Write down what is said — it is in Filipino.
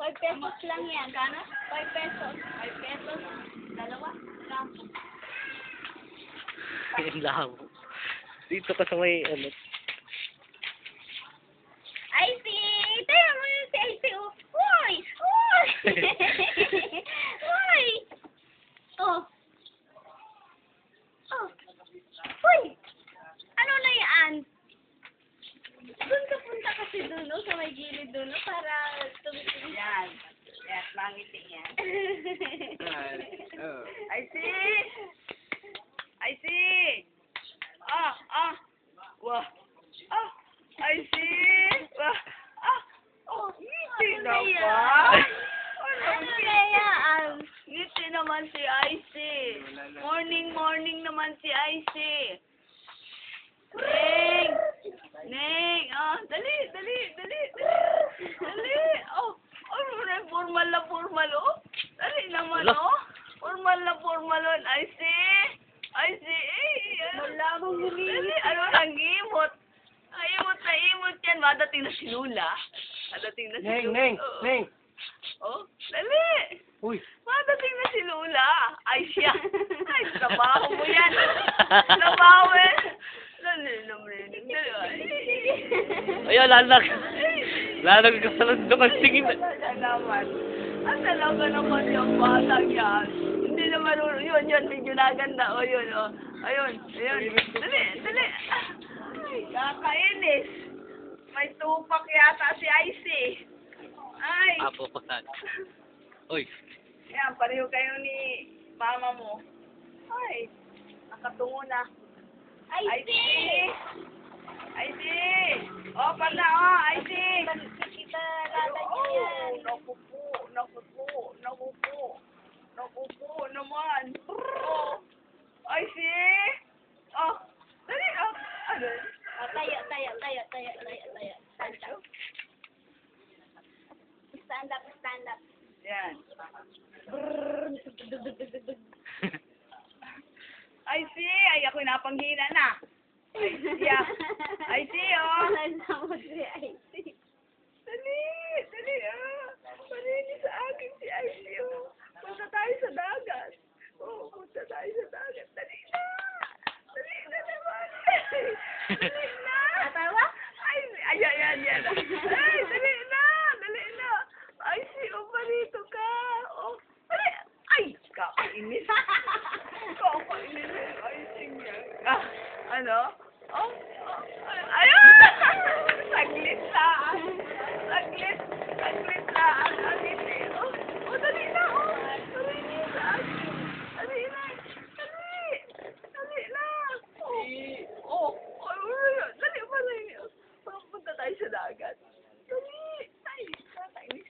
pesos lang yan. Kano? 5 pesos. 5 pesos. Dalawa. Ang labo. Dito ka sa may, ano, Ay, si... Tayo mo yung si! Uy! Uy! Oh. Oh. Uy! Ano na yan? Doon ka punta kasi doon, no? Sa may gilid doon, no? Para tumitingin. Yan. Yes, mangiti yan. oh. I see! I see! Ah, ah! Wah! Ah! I see! Wah! Ah! Oh, ngiti Ano na na yan? ba? Ano na yan? Ngiti naman si Icy. Morning, morning naman si Icy. Neng! Neng! Ah, dali, dali. Dali! Oh, ano na, formal na formal, oh. Dali oh. Formal na formal, oh. Icy! Icy! Eh, ano? Wala akong Dali, ano nang imot? Ay, imot na imot yan. Madating na si Lula. Madating na si Neng, Lula. Neng, Oo. Neng. Oh, dali! Uy. Madating na si Lula. Ay, siya. Ay, trabaho mo yan. Trabaho eh. Dali naman. Dali. Ay. Ayaw, lalag. Lalag ka sa landong ang tingin. Naman. Ang talaga naman yung batang yan. Hindi na marunong. Yun, yun. Medyo naganda. O, yun, o. Ayun, ayun. Dali, dali. Ay, kakainis. May tupak yata si Icy. Ay. Apo, pagtan. Uy. Yan, pareho kayo ni mama mo. Ay, nakatungo na. Ay, si! O, pa na, o, ay, po, naku po. Naku po naman. O, ay, si! Oh, dali, oh, ano? Oh, tayo, tayo, tayo, tayo, tayo, tayo. Stand up. Stand up, stand up. Yan. Ay, si! Ay, ako'y napanghina na. Ay, siya. Ay, si, oh. Mo si Icy. Natawa? Ay, ayan, ayan, ayan. Ay, dali na, dali na. Ay, si Opa rito ka. Oh, dali. Ay, kakainis. kakainis. Ay, sige. Ah, ano? Oh,